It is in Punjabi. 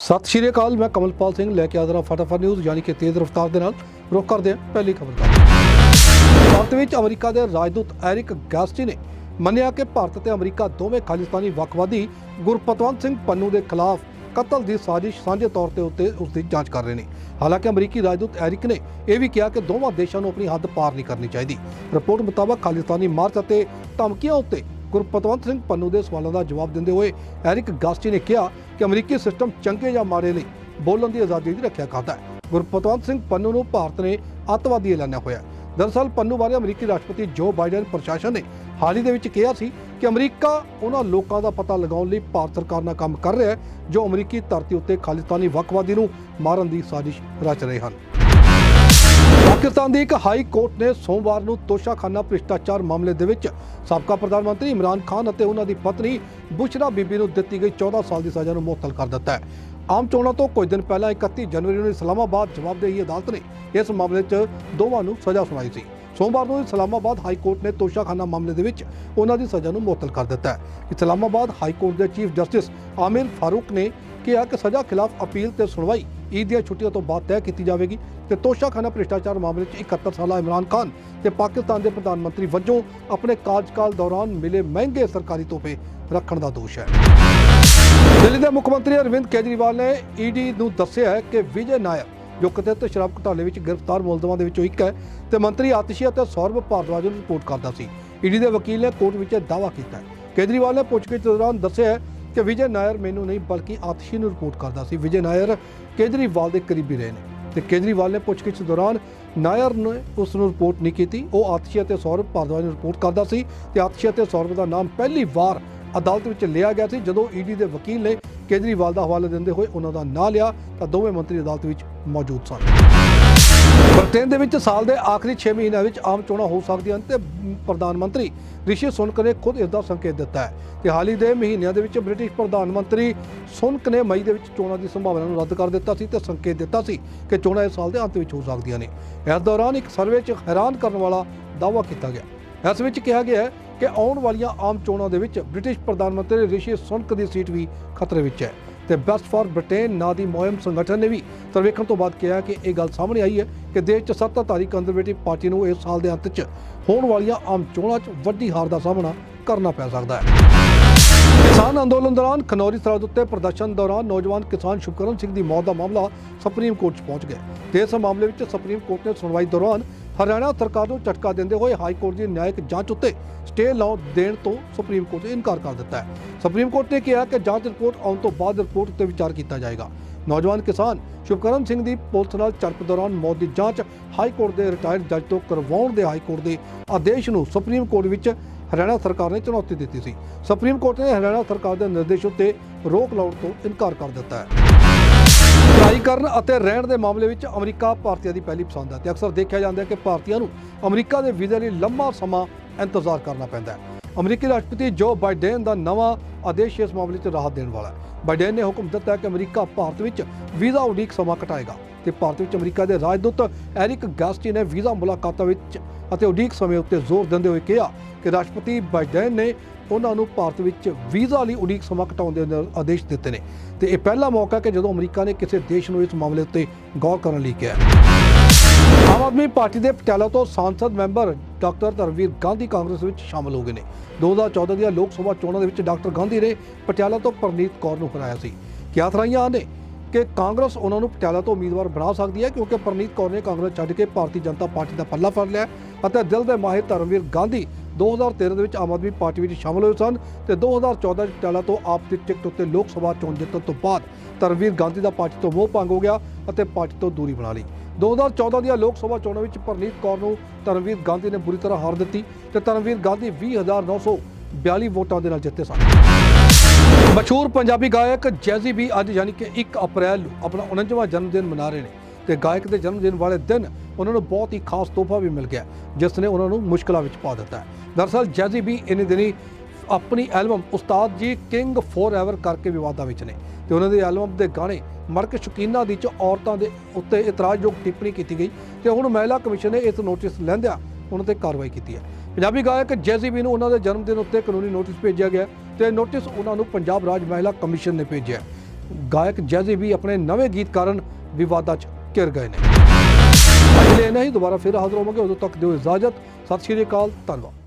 ਸਤਿ ਸ਼੍ਰੀ ਅਕਾਲ, ਮੈਂ ਕਮਲਪਾਲ ਸਿੰਘ, ਲੈ ਕੇ ਆਦਰਾ ਫਟਾਫਟ ਨਿਊਜ਼ ਯਾਨੀ ਕਿ ਤੇਜ਼ ਰਫ਼ਤਾਰ ਦੇ ਨਾਲ ਰੁਕ ਕਰਦੇ ਹਾਂ ਪਹਿਲੀ ਖਬਰ ਭਾਰਤ ਵਿੱਚ ਅਮਰੀਕਾ ਦੇ ਰਾਜਦੂਤ ਐਰਿਕ ਗੈਸਟੀ ਨੇ ਮੰਨਿਆ ਕਿ ਭਾਰਤ ਤੇ ਅਮਰੀਕਾ ਦੋਵੇਂ ਖਾਲਿਸਤਾਨੀ ਵੱਖਵਾਦੀ ਗੁਰਪਤਵੰਤ ਸਿੰਘ ਪੰਨੂ ਦੇ ਖਿਲਾਫ ਕਤਲ ਦੀ ਸਾਜ਼ਿਸ਼ ਸਾਂਝੇ ਤੌਰ ਤੇ ਉੱਤੇ ਉਸ ਦੀ ਜਾਂਚ ਕਰ ਰਹੇ ਨੇ। ਹਾਲਾਂਕਿ ਅਮਰੀਕੀ ਰਾਜਦੂਤ ਐਰਿਕ ਨੇ ਇਹ ਵੀ ਕਿਹਾ ਕਿ ਦੋਵਾਂ ਦੇਸ਼ਾਂ ਨੂੰ ਆਪਣੀ ਹੱਦ ਪਾਰ ਨਹੀਂ ਕਰਨੀ ਚਾਹੀਦੀ। ਰਿਪੋਰਟ ਮੁਤਾਬਕ ਖਾਲਿਸਤਾਨੀ ਮਾਰਚ ਅਤੇ ਧਮਕੀਆਂ ਉੱਤੇ ਗੁਰਪਤਵੰਤ ਸਿੰਘ ਪੰਨੂ ਦੇ ਸਵਾਲਾਂ ਦਾ ਜਵਾਬ ਦਿੰਦੇ ਹੋਏ ਐਰਿਕ ਗਾਸਟੀ ਨੇ ਕਿਹਾ ਕਿ ਅਮਰੀਕੀ ਸਿਸਟਮ ਚੰਗੇ ਜਾਂ ਮਾੜੇ ਲਈ ਬੋਲਣ ਦੀ ਆਜ਼ਾਦੀ ਦੀ ਰੱਖਿਆ ਕਰਦਾ ਹੈ ਗੁਰਪਤਵੰਤ ਸਿੰਘ ਪੰਨੂ ਨੂੰ ਭਾਰਤ ਨੇ ਅੱਤਵਾਦੀ ਐਲਾਨਿਆ ਹੋਇਆ ਹੈ। ਦਰਅਸਲ ਪੰਨੂ ਬਾਰੇ ਅਮਰੀਕੀ ਰਾਸ਼ਟਰਪਤੀ ਜੋ ਬਾਈਡਨ ਪ੍ਰਸ਼ਾਸਨ ਨੇ ਹਾਲ ਹੀ ਦੇ ਵਿੱਚ ਕਿਹਾ ਸੀ ਕਿ ਅਮਰੀਕਾ ਉਹਨਾਂ ਲੋਕਾਂ ਦਾ ਪਤਾ ਲਗਾਉਣ ਲਈ ਭਾਰਤ ਸਰਕਾਰ ਨਾਲ ਕੰਮ ਕਰ ਰਿਹਾ ਹੈ ਜੋ ਅਮਰੀਕੀ ਧਰਤੀ ਉੱਤੇ ਖਾਲਿਸਤਾਨੀ ਵੱਖਵਾਦੀ ਨੂੰ ਮਾਰਨ ਦੀ ਸਾਜ਼ਿਸ਼ ਰਚ ਰਹੇ ਹਨ ਪਾਕਿਸਤਾਨ ਦੀ ਇੱਕ ਹਾਈ ਕੋਰਟ ਨੇ ਸੋਮਵਾਰ ਨੂੰ ਤੋਸ਼ਾਖਾਨਾ ਭ੍ਰਿਸ਼ਟਾਚਾਰ ਮਾਮਲੇ ਦੇ ਵਿੱਚ ਸਾਬਕਾ ਪ੍ਰਧਾਨ ਮੰਤਰੀ ਇਮਰਾਨ ਖਾਨ ਅਤੇ ਉਹਨਾਂ ਦੀ ਪਤਨੀ ਬੁਸ਼ਰਾ ਬੀਬੀ ਨੂੰ ਦਿੱਤੀ ਗਈ 14 ਸਾਲ ਦੀ ਸਜ਼ਾ ਨੂੰ ਮੁਅੱਤਲ ਕਰ ਦਿੱਤਾ ਹੈ। ਆਮ ਚੋਣਾਂ ਤੋਂ ਕੁਝ ਦਿਨ ਪਹਿਲਾਂ 31 ਜਨਵਰੀ ਨੂੰ ਇਸਲਾਮਾਬਾਦ ਜਵਾਬਦੇਹੀ ਅਦਾਲਤ ਨੇ ਇਸ ਮਾਮਲੇ 'ਚ ਦੋਵਾਂ ਨੂੰ ਸਜ਼ਾ ਸੁਣਾਈ ਸੀ। ਸੋਮਵਾਰ ਨੂੰ ਇਸਲਾਮਾਬਾਦ ਹਾਈ ਕੋਰਟ ਨੇ ਤੋਸ਼ਾਖਾਨਾ ਮਾਮਲੇ ਦੇ ਵਿੱਚ ਉਹਨਾਂ ਦੀ ਸਜ਼ਾ ਨੂੰ ਮੁਅੱਤਲ ਕਰ ਦਿੱਤਾ ਹੈ। ਇਸਲਾਮਾਬਾਦ ਹਾਈ ਕੋਰਟ ਦੇ ਚੀਫ ਜਸਟਿਸ ਆਮਿਰ ਫਾਰੂਕ ਨੇ ਕਿਹਾ ਕਿ ਸਜ਼ਾ ਖਿਲਾਫ ਅਪੀਲ ਤੇ ਸੁਣਵਾਈ ਈਦ ਦੀਆਂ ਛੁੱਟੀਆਂ ਤੋਂ ਬਾਅਦ ਤੈਅ ਕੀਤੀ ਜਾਵੇਗੀ ਤੇ ਤੋਸ਼ਾਖਾਨਾ ਭ੍ਰਿਸ਼ਟਾਚਾਰ ਮਾਮਲੇ 'ਚ 71 ਸਾਲਾ ਇਮਰਾਨ ਖਾਨ ਤੇ ਪਾਕਿਸਤਾਨ ਦੇ ਪ੍ਰਧਾਨ ਮੰਤਰੀ ਵਜੋਂ ਆਪਣੇ ਕਾਰਜਕਾਲ ਦੌਰਾਨ ਮਿਲੇ ਮਹਿੰਗੇ ਸਰਕਾਰੀ ਤੋਹਫੇ ਰੱਖਣ ਦਾ ਦੋਸ਼ ਹੈ। ਦਿੱਲੀ ਦੇ ਮੁੱਖ ਮੰਤਰੀ ਅਰਵਿੰਦ ਕੇਜਰੀਵਾਲ ਨੇ ਈਡੀ ਨੂੰ ਦੱਸਿਆ ਹੈ ਕਿ ਵਿਜੇ ਨਾਇਰ ਜੋ ਕਥਿਤ ਸ਼ਰਾਬ ਘੁਟਾਲੇ ਵਿੱਚ ਗ੍ਰਿਫਤਾਰ ਮੁਲਜ਼ਮਾਂ ਦੇ ਵਿੱਚੋਂ ਇੱਕ ਹੈ ਤੇ ਮੰਤਰੀ ਆਤਿਸ਼ੀ ਅਤੇ ਸੌਰਵ ਭਾਰਦਵਾਜ ਨੂੰ ਰਿਪੋਰਟ ਕਰਦਾ ਸੀ। ਈਡੀ ਦੇ ਵਕੀਲ ਨੇ ਕੋਰਟ ਵਿੱਚ ਇਹ ਦਾਅਵਾ ਕੀਤਾ ਕੇਜਰੀਵਾਲ ਨੇ ਪੁੱਛਗਿੱਛ ਦੌਰਾਨ ਦੱਸਿਆ ਕਿ ਵਿਜੇ ਨਾਇਰ ਮੈਨੂੰ ਨਹੀਂ ਬਲਕਿ ਆਤਸ਼ੀ ਨੂੰ ਰਿਪੋਰਟ ਕਰਦਾ ਸੀ। ਵਿਜੇ ਨਾਇਰ ਕੇਜਰੀਵਾਲ ਦੇ ਕਰੀਬੀ ਰਹੇ ਨੇ ਤੇ ਕੇਜਰੀਵਾਲ ਨੇ ਪੁੱਛਗਿੱਛ ਦੌਰਾਨ ਨਾਇਰ ਨੇ ਉਸ ਨੂੰ ਰਿਪੋਰਟ ਨਹੀਂ ਕੀਤੀ। ਉਹ ਆਤਸ਼ੀ ਅਤੇ ਸੌਰਵ ਭਾਰਦਵਾਜ ਨੂੰ ਰਿਪੋਰਟ ਕਰਦਾ ਸੀ ਤੇ ਆਤਸ਼ੀ ਅਤੇ ਸੌਰਵ ਦਾ ਨਾਮ ਪਹਿਲੀ ਵਾਰ ਅਦਾਲਤ ਵਿੱਚ ਲਿਆ ਗਿਆ ਸੀ। ਜਦੋਂ ਈਡੀ ਦੇ ਵਕੀਲ ਨੇ ਕੇਜਰੀਵਾਲ ਦਾ ਹਵਾਲਾ ਦਿੰਦੇ ਹੋਏ ਉਹਨਾਂ ਦਾ ਨਾਂ ਲਿਆ ਤਾਂ ਦੋਵੇਂ ਮੰਤਰੀ ਅਦਾਲਤ ਵਿੱਚ ਮੌਜੂਦ ਸਨ। ਬ੍ਰਿਟੇਨ ਦੇ ਵਿੱਚ ਸਾਲ ਦੇ ਆਖਰੀ 6 ਮਹੀਨਿਆਂ ਵਿੱਚ ਆਮ ਚੋਣਾਂ ਹੋ ਸਕਦੀਆਂ ਹਨ ਤੇ ਪ੍ਰਧਾਨ ਮੰਤਰੀ ਰਿਸ਼ੀ ਸੁਨਕ ਨੇ ਖੁਦ ਇਸ ਦਾ ਸੰਕੇਤ ਦਿੱਤਾ ਹੈ ਤੇ ਹਾਲ ਹੀ ਦੇ ਮਹੀਨਿਆਂ ਦੇ ਵਿੱਚ ਬ੍ਰਿਟਿਸ਼ ਪ੍ਰਧਾਨ ਮੰਤਰੀ ਸੁਨਕ ਨੇ ਮਈ ਦੇ ਵਿੱਚ ਚੋਣਾਂ ਦੀ ਸੰਭਾਵਨਾ ਨੂੰ ਰੱਦ ਕਰ ਦਿੱਤਾ ਸੀ ਤੇ ਸੰਕੇਤ ਦਿੱਤਾ ਸੀ ਕਿ ਚੋਣਾਂ ਇਸ ਸਾਲ ਦੇ ਅੰਤ ਵਿੱਚ ਹੋ ਸਕਦੀਆਂ ਨੇ। ਇਸ ਦੌਰਾਨ ਇੱਕ ਸਰਵੇ 'ਚ ਹੈਰਾਨ ਕਰਨ ਵਾਲਾ ਦਾਅਵਾ ਕੀਤਾ ਗਿਆ। ਇਸ ਵਿੱਚ ਕਿਹਾ ਗਿਆ ਹੈ ਕਿ ਆਉਣ ਵਾਲੀਆਂ ਆਮ ਚੋਣਾਂ ਦੇ ਵਿੱਚ ਬ੍ਰਿਟਿਸ਼ ਪ੍ਰਧਾਨ ਮੰਤਰੀ ਰਿਸ਼ੀ ਸੁਨਕ ਦੀ ਸੀਟ ਵੀ ਖਤਰੇ ਵਿੱਚ ਹੈ। ਤੇ ਬੈਸਟ ਫਾਰ ਬ੍ਰਿਟੇਨ ਨਾਂ ਦੀ ਮੁਹਿੰਮ ਸੰਗਠਨ ਨੇ ਵੀ ਸਰਵੇਖਣ ਤੋਂ ਬਾਅਦ ਕਿਹਾ ਕਿ ਇਹ ਗੱਲ ਸਾਹਮਣੇ ਆਈ ਹੈ ਕਿ ਦੇਸ਼ 'ਚ ਸੱਤਾਧਾਰੀ ਕੰਜ਼ਰਵੇਟਿਵ ਪਾਰਟੀ ਨੂੰ ਇਸ ਸਾਲ ਦੇ ਅੰਤ 'ਚ ਹੋਣ ਵਾਲੀਆਂ ਆਮ ਚੋਣਾਂ 'ਚ ਵੱਡੀ ਹਾਰ ਦਾ ਸਾਹਮਣਾ ਕਰਨਾ ਪੈ ਸਕਦਾ ਹੈ। ਕਿਸਾਨ ਅੰਦੋਲਨ ਦੌਰਾਨ ਖਨੌਰੀ ਸਰਹੱਦ ਉੱਤੇ ਪ੍ਰਦਰਸ਼ਨ ਦੌਰਾਨ ਨੌਜਵਾਨ ਕਿਸਾਨ ਸ਼ੁਭਕਰਨ ਸਿੰਘ ਦੀ ਮੌਤ ਦਾ ਮਾਮਲਾ ਸੁਪਰੀਮ ਕੋਰਟ 'ਚ ਪਹੁੰਚ ਗਿਆ ਤੇ ਇਸ ਮਾਮਲੇ ਵਿੱਚ ਸੁਪਰੀਮ ਕੋਰਟ ਨੇ ਸੁਣਵਾਈ ਦੌਰਾਨ ਹਰਿਆਣਾ ਸਰਕਾਰ ਨੂੰ ਝਟਕਾ ਦਿੰਦੇ ਹੋਏ ਹਾਈ ਕੋਰਟ ਦੀ ਨਿਆਇਕ ਜਾਂਚ ਉੱਤੇ ਸਟੇ ਲਾਅ ਦੇਣ ਤੋਂ ਸੁਪਰੀਮ ਕੋਰਟ ਨੇ ਇਨਕਾਰ ਕਰ ਦਿੱਤਾ ਹੈ। ਸੁਪਰੀਮ ਕੋਰਟ ਨੇ ਕਿਹਾ ਕਿ ਜਾਂਚ ਰਿਪੋਰਟ ਆਉਣ ਤੋਂ ਬਾਅਦ ਰਿਪੋਰਟ ਉੱਤੇ ਵਿਚਾਰ ਕੀਤਾ ਜਾਏਗਾ। ਨੌਜਵਾਨ ਕਿਸਾਨ ਸ਼ੁਭਕਰਨ ਸਿੰਘ ਦੀ ਪੁਲਿਸ ਨਾਲ ਝੜਪ ਦੌਰਾਨ ਮੌਤ ਦੀ ਜਾਂਚ ਹਾਈ ਕੋਰਟ ਦੇ ਰਿਟਾਇਰਡ ਜੱਜ ਤੋਂ ਕਰਵਾਉਣ ਦੇ ਹਾਈ ਕੋਰਟ ਦੇ ਆਦੇਸ਼ ਨੂੰ ਸੁਪਰੀਮ ਕੋਰਟ ਵਿੱਚ ਹਰਿਆਣਾ ਸਰਕਾਰ ਨੇ ਚੁਣੌਤੀ ਦਿੱਤੀ ਸੀ। ਸੁਪਰੀਮ ਕੋਰਟ ਨੇ ਹਰਿਆਣਾ ਸਰਕਾਰ ਦੇ ਨਿਰਦੇਸ਼ ਉੱਤੇ ਰੋਕ ਲਾਉਣ ਤੋਂ ਇਨਕਾਰ ਕਰ ਦਿੱਤਾ ਹੈ। ਪੜ੍ਹਾਈ ਕਰਨ ਅਤੇ ਰਹਿਣ ਦੇ ਮਾਮਲੇ ਵਿੱਚ ਅਮਰੀਕਾ ਭਾਰਤੀਆਂ ਦੀ ਪਹਿਲੀ ਪਸੰਦ ਹੈ ਤੇ ਅਕਸਰ ਦੇਖਿਆ ਜਾਂਦਾ ਹੈ ਕਿ ਭਾਰਤੀਆਂ ਨੂੰ ਅਮਰੀਕਾ ਦੇ ਵੀਜ਼ੇ ਲਈ ਲੰਮਾ ਸਮਾਂ ਇੰਤਜ਼ਾਰ ਕਰਨਾ ਪੈਂਦਾ ਹੈ। ਅਮਰੀਕੀ ਰਾਸ਼ਟਰਪਤੀ ਜੋ ਬਾਈਡਨ ਦਾ ਨਵਾਂ ਆਦੇਸ਼ ਇਸ ਮਾਮਲੇ 'ਚ ਰਾਹਤ ਦੇਣ ਵਾਲਾ ਹੈ ਬਾਈਡਨ ਨੇ ਹੁਕਮ ਦਿੱਤਾ ਹੈ ਕਿ ਅਮਰੀਕਾ ਭਾਰਤ ਵਿੱਚ ਵੀਜ਼ਾ ਉਡੀਕ ਸਮਾਂ ਘਟਾਏਗਾ ਤੇ ਭਾਰਤ ਵਿੱਚ ਅਮਰੀਕਾ ਦੇ ਰਾਜਦੂਤ ਐਰਿਕ ਗਾਸਟੀ ਨੇ ਵੀਜ਼ਾ ਮੁਲਾਕਾਤਾਂ ਵਿੱਚ ਅਤੇ ਉਡੀਕ ਸਮੇਂ ਉੱਤੇ ਜ਼ੋਰ ਦਿੰਦੇ ਹੋਏ ਕਿਹਾ ਕਿ ਰਾਸ਼ਟਰਪਤੀ ਬਾਈਡਨ ਨੇ ਉਹਨਾਂ ਨੂੰ ਭਾਰਤ ਵਿੱਚ ਵੀਜ਼ਾ ਲਈ ਉਡੀਕ ਸਮਾਂ ਘਟਾਉਣ ਦੇ ਨ- ਆਦੇਸ਼ ਦਿੱਤੇ ਨੇ ਤੇ ਇਹ ਪਹਿਲਾ ਮੌਕਾ ਹੈ ਕਿ ਜਦੋਂ ਅਮਰੀਕਾ ਨੇ ਕਿਸੇ ਦੇਸ਼ ਨੂੰ ਇਸ ਮਾਮਲੇ ਉੱਤੇ ਗੌਰ ਕਰਨ ਲਈ ਕਿਹਾ ਹੈ। ਆਮ ਆਦਮੀ ਪਾਰਟੀ ਦੇ ਪਟਿਆਲਾ ਤੋਂ ਸੰਸਦ ਮੈਂਬਰ ਡਾਕਟਰ ਧਰਮਵੀਰ ਗਾਂਧੀ ਕਾਂਗਰਸ ਵਿੱਚ ਸ਼ਾਮਲ ਹੋ ਗਏ ਨੇ। 2014 ਦੀਆਂ ਲੋਕ ਸਭਾ ਚੋਣਾਂ ਦੇ ਵਿੱਚ ਡਾਕਟਰ ਗਾਂਧੀ ਨੇ ਪਟਿਆਲਾ ਤੋਂ ਪਰਨੀਤ ਕੌਰ ਨੂੰ ਹਰਾਇਆ ਸੀ। ਕਿਆ ਥਰਾਈਆਂ ਨੇ ਕਿ ਕਾਂਗਰਸ ਉਹਨਾਂ ਨੂੰ ਪਟਿਆਲਾ ਤੋਂ ਉਮੀਦਵਾਰ ਬਣਾ ਸਕਦੀ ਹੈ ਕਿਉਂਕਿ ਪਰਨੀਤ ਕੌਰ ਨੇ ਕਾਂਗਰਸ ਛੱਡ ਕੇ ਭਾਰਤੀ ਜਨਤਾ ਪਾਰਟੀ ਦਾ ਪੱਲਾ ਫੜ ਲਿਆ ਅਤੇ ਦਿਲ ਦੇ ਮਾਹਿਰ ਧਰਮਵੀਰ ਗਾਂਧੀ 2013 ਦੇ ਵਿੱਚ ਆਮ ਆਦਮੀ ਪਾਰਟੀ ਵਿੱਚ ਸ਼ਾਮਲ ਹੋਏ ਸਨ ਤੇ 2014 ਚ ਪਟਿਆਲਾ ਤੋਂ ਆਪ ਦੀ ਟਿਕਟ ਉੱਤੇ ਲੋਕ ਸਭਾ ਚੋਣ ਜਿੱਤਣ ਤੋਂ ਬਾਅਦ ਧਰਮਵੀਰ ਗਾਂਧੀ ਦਾ ਪਾਰਟੀ ਤੋਂ ਮੋਹ ਭੰਗ ਹੋ ਗਿਆ ਅਤੇ ਪਾਰਟੀ ਤੋਂ ਦੂਰੀ ਬਣਾ ਲਈ। 2014 ਦੀਆਂ ਲੋਕ ਸਭਾ ਚੋਣਾਂ ਵਿੱਚ ਪਰਨੀਤ ਕੌਰ ਨੂੰ ਧਰਮਵੀਰ ਗਾਂਧੀ ਨੇ ਬੁਰੀ ਤਰ੍ਹਾਂ ਹਾਰ ਦਿੱਤੀ ਤੇ ਧਰਮਵੀਰ ਗਾਂਧੀ 20942 ਵੋਟਾਂ ਦੇ ਨਾਲ ਜਿੱਤੇ ਸਨ। ਮਸ਼ਹੂਰ ਪੰਜਾਬੀ ਗਾਇਕ ਜੈਜ਼ੀ ਵੀ ਅੱਜ ਯਾਨੀ ਕਿ 1 ਅਪ੍ਰੈਲ ਨੂੰ ਆਪਣਾ 49ਵਾਂ ਜਨਮ ਦਿਨ ਮਨਾ ਰਹੇ ਨੇ ਤੇ ਗਾਇਕ ਦੇ ਜਨਮ ਦਿਨ ਵਾਲੇ ਦਿਨ ਉਹਨਾਂ ਨੂੰ ਬਹੁਤ ਹੀ ਖਾਸ ਤੋਹਫਾ ਵੀ ਮਿਲ ਗਿਆ, ਜਿਸ ਨੇ ਉਹਨਾਂ ਨੂੰ ਮੁਸ਼ਕਲਾਂ ਵਿੱਚ ਪਾ ਦਿੱਤਾ ਹੈ। ਦਰਅਸਲ, ਜੈਜ਼ੀ ਵੀ ਇਨੇ ਦਿਨੀ ਆਪਣੀ ਐਲਬਮ ਉਸਤਾਦ ਜੀ ਕਿੰਗ ਫੋਰ ਕਰਕੇ ਵਿਵਾਦਾਂ ਵਿੱਚ ਨੇ ਤੇ ਉਹਨਾਂ ਦੇ ਐਲਬਮ ਦੇ ਗਾਣੇ ਮਰਕ ਸ਼ੌਕੀਨਾਂ ਦੀ ਚ ਔਰਤਾਂ ਦੇ ਉੱਤੇ ਇਤਰਾਜ਼ਯੋਗ ਟਿੱਪਣੀ ਕੀਤੀ ਗਈ ਤੇ ਹੁਣ ਮਹਿਲਾ ਕਮਿਸ਼ਨ ਨੇ ਇਸ ਨੋਟਿਸ ਲੈਂਦਿਆਂ ਉਹਨਾਂ ਤੇ ਕਾਰਵਾਈ ਕੀਤੀ ਹੈ। ਪੰਜਾਬੀ ਗਾਇਕ ਜੈਜ਼ੀ ਬੀ ਨੂੰ ਉਹਨਾਂ ਦੇ ਜਨਮ ਦਿਨ ਉੱਤੇ ਕਾਨੂੰਨੀ ਨੋਟਿਸ ਭੇਜਿਆ ਗਿਆ ਤੇ ਨੋਟਿਸ ਉਹਨਾਂ ਨੂੰ ਪੰਜਾਬ ਰਾਜ ਮਹਿਲਾ ਕਮਿਸ਼ਨ ਨੇ ਭੇਜਿਆ। ਗਾਇਕ ਜੈਜ਼ੀ ਵੀ ਆਪਣੇ ਨਵੇਂ ਗੀਤ ਕਾਰਨ ਵਿਵਾਦਾਂ 'ਚ ਘਿਰ ਗਏ ਨੇ। ਲਈ ਇੰਨਾ ਹੀ ਦੁਬਾਰਾ ਫਿਰ ਹਾਜ਼ਰ ਹੋਵਾਂਗੇ। ਉਦੋਂ ਤੱਕ ਦਿਓ ਇਜਾਜ਼ਤ। ਸਤਿ ਸ਼੍ਰੀ ਅਕਾਲ। ਧੰਨਵਾਦ।